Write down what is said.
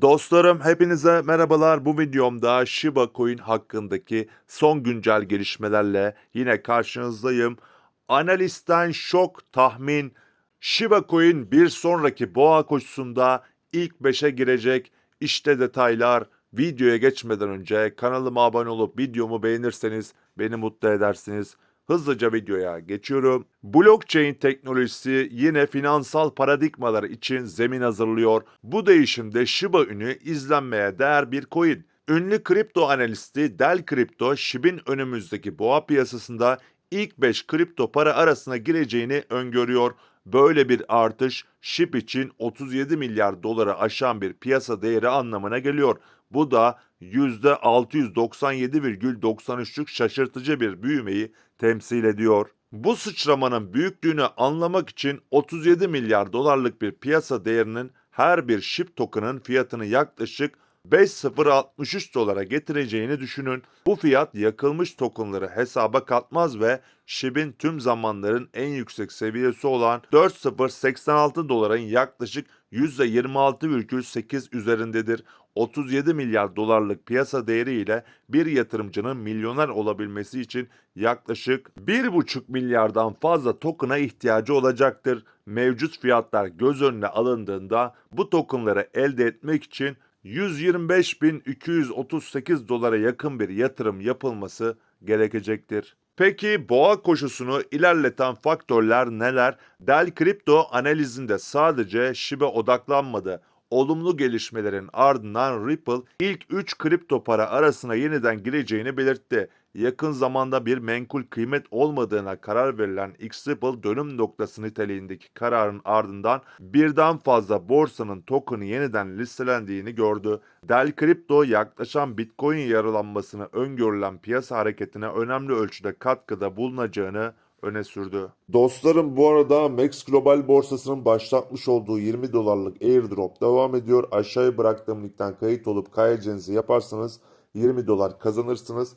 Dostlarım hepinize merhabalar. Bu videomda Shiba Coin hakkındaki son güncel gelişmelerle yine karşınızdayım. Analistten şok tahmin. Shiba Coin bir sonraki boğa koşusunda ilk 5'e girecek. İşte detaylar. Videoya geçmeden önce kanalıma abone olup videomu beğenirseniz beni mutlu edersiniz. Hızlıca videoya geçiyorum. Blockchain teknolojisi yine finansal paradigmalar için zemin hazırlıyor. Bu değişimde Shiba Inu izlenmeye değer bir coin. Ünlü kripto analisti Del Crypto, SHIB'in önümüzdeki boğa piyasasında ilk 5 kripto para arasına gireceğini öngörüyor. Böyle bir artış SHIB için 37 milyar doları aşan bir piyasa değeri anlamına geliyor. Bu da %697,93'lük şaşırtıcı bir büyümeyi temsil ediyor. Bu sıçramanın büyüklüğünü anlamak için 37 milyar dolarlık bir piyasa değerinin her bir SHIB token'ın fiyatını yaklaşık 5.063 dolara getireceğini düşünün. Bu fiyat yakılmış tokenları hesaba katmaz ve SHIB'in tüm zamanların en yüksek seviyesi olan 4.086 doların yaklaşık %26,8 üzerindedir. 37 milyar dolarlık piyasa değeri ile bir yatırımcının milyoner olabilmesi için yaklaşık 1,5 milyardan fazla token'a ihtiyacı olacaktır. Mevcut fiyatlar göz önüne alındığında bu tokenları elde etmek için 125.238 dolara yakın bir yatırım yapılması gerekecektir. Peki boğa koşusunu ilerleten faktörler neler? Del Crypto analizinde sadece Shiba odaklanmadı. Olumlu gelişmelerin ardından Ripple ilk 3 kripto para arasına yeniden gireceğini belirtti. Yakın zamanda bir menkul kıymet olmadığına karar verilen X-Ripple dönüm noktası niteliğindeki kararın ardından birden fazla borsanın token'ı yeniden listelendiğini gördü. Del Crypto yaklaşan Bitcoin yaralanmasını öngörülen piyasa hareketine önemli ölçüde katkıda bulunacağını öne sürdü. Dostlarım bu arada Max Global borsasının başlatmış olduğu 20 dolarlık airdrop devam ediyor. Aşağıya bıraktığım linkten kayıt olup kaydedeceğinizi yaparsanız 20 dolar kazanırsınız.